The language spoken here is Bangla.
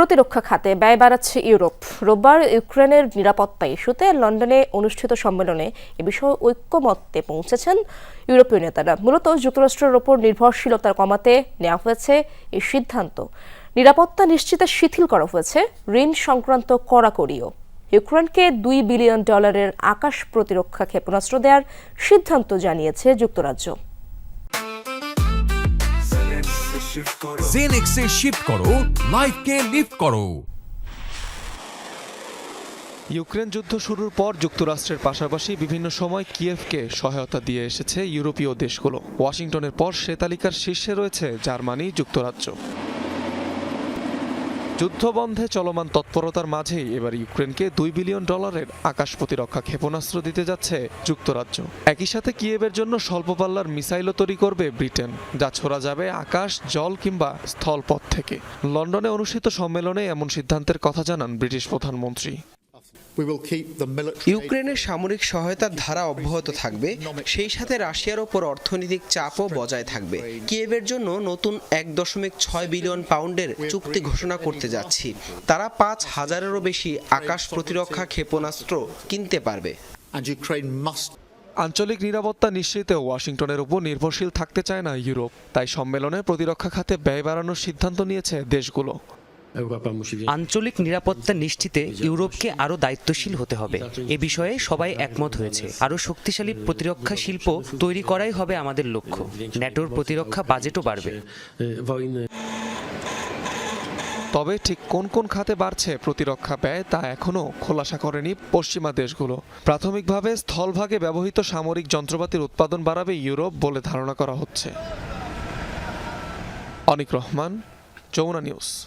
প্রতিরক্ষা খাতে ব্যয় বাড়াচ্ছে ইউরোপ। রোববার ইউক্রেনের নিরাপত্তা ইস্যুতে লন্ডনে অনুষ্ঠিত সম্মেলনে এ বিষয়ে ঐক্যমত্যে পৌঁছেছেন ইউরোপীয় নেতারা। মূলত যুক্তরাষ্ট্রের ওপর নির্ভরশীলতা কমাতে নেওয়া হয়েছে এই সিদ্ধান্ত। নিরাপত্তা নিশ্চিতে শিথিল করা হয়েছে ঋণ সংক্রান্ত কড়াকড়িও। ইউক্রেনকে দুই বিলিয়ন ডলারের আকাশ প্রতিরক্ষা ক্ষেপণাস্ত্র দেওয়ার সিদ্ধান্ত জানিয়েছে যুক্তরাজ্য। জেনেক্সে শিফট করো লাইফকে লিফট করো। ইউক্রেন যুদ্ধ শুরুর পর যুক্তরাষ্ট্রের পাশাপাশি বিভিন্ন সময় কিয়েভকে সহায়তা দিয়ে এসেছে ইউরোপীয় দেশগুলো। ওয়াশিংটনের পর সে তালিকার শীর্ষে রয়েছে জার্মানি যুক্তরাজ্য। যুদ্ধবন্ধে চলমান তৎপরতার মাঝেই এবার ইউক্রেনকে দুই বিলিয়ন ডলারের আকাশ প্রতিরক্ষা ক্ষেপণাস্ত্র দিতে যাচ্ছে যুক্তরাজ্য। একই সাথে কিয়েবের জন্য স্বল্পপাল্লার মিসাইলও তৈরি করবে ব্রিটেন, যা ছোড়া যাবে আকাশ, জল কিংবা স্থলপথ থেকে। লন্ডনে অনুষ্ঠিত সম্মেলনে এমন সিদ্ধান্তের কথা জানান ব্রিটিশ প্রধানমন্ত্রী। ইউক্রেনের সামরিক সহায়তার ধারা অব্যাহত থাকবে সেই সাথে রাশিয়ার ওপর অর্থনৈতিক চাপও বজায় থাকবে। কিয়েভের জন্য নতুন এক দশমিক ছয় বিলিয়ন পাউন্ডের চুক্তি ঘোষণা করতে যাচ্ছি। তারা পাঁচ হাজারেরও বেশি আকাশ প্রতিরক্ষা ক্ষেপণাস্ত্র কিনতে পারবে। আঞ্চলিক নিরাপত্তা নিশ্চিতে ওয়াশিংটনের উপর নির্ভরশীল থাকতে চায় না ইউরোপ। তাই সম্মেলনে প্রতিরক্ষা খাতে ব্যয় বাড়ানোর সিদ্ধান্ত নিয়েছে দেশগুলো। আঞ্চলিক নিরাপত্তা নিশ্চিতে ইউরোপকে আরও দায়িত্বশীল হতে হবে। এ বিষয়ে সবাই একমত হয়েছে। আরও শক্তিশালী প্রতিরক্ষা শিল্প তৈরি করাই হবে আমাদের লক্ষ্য। ন্যাটোর প্রতিরক্ষা বাজেটও বাড়বে। তবে ঠিক কোন কোন খাতে বাড়ছে প্রতিরক্ষা ব্যয় তা এখনও খোলাসা করেনি পশ্চিমা দেশগুলো। প্রাথমিকভাবে স্থলভাগে ব্যবহৃত সামরিক যন্ত্রপাতির উৎপাদন বাড়াবে ইউরোপ বলে ধারণা করা হচ্ছে। অনিক রহমান যমুনা নিউজ।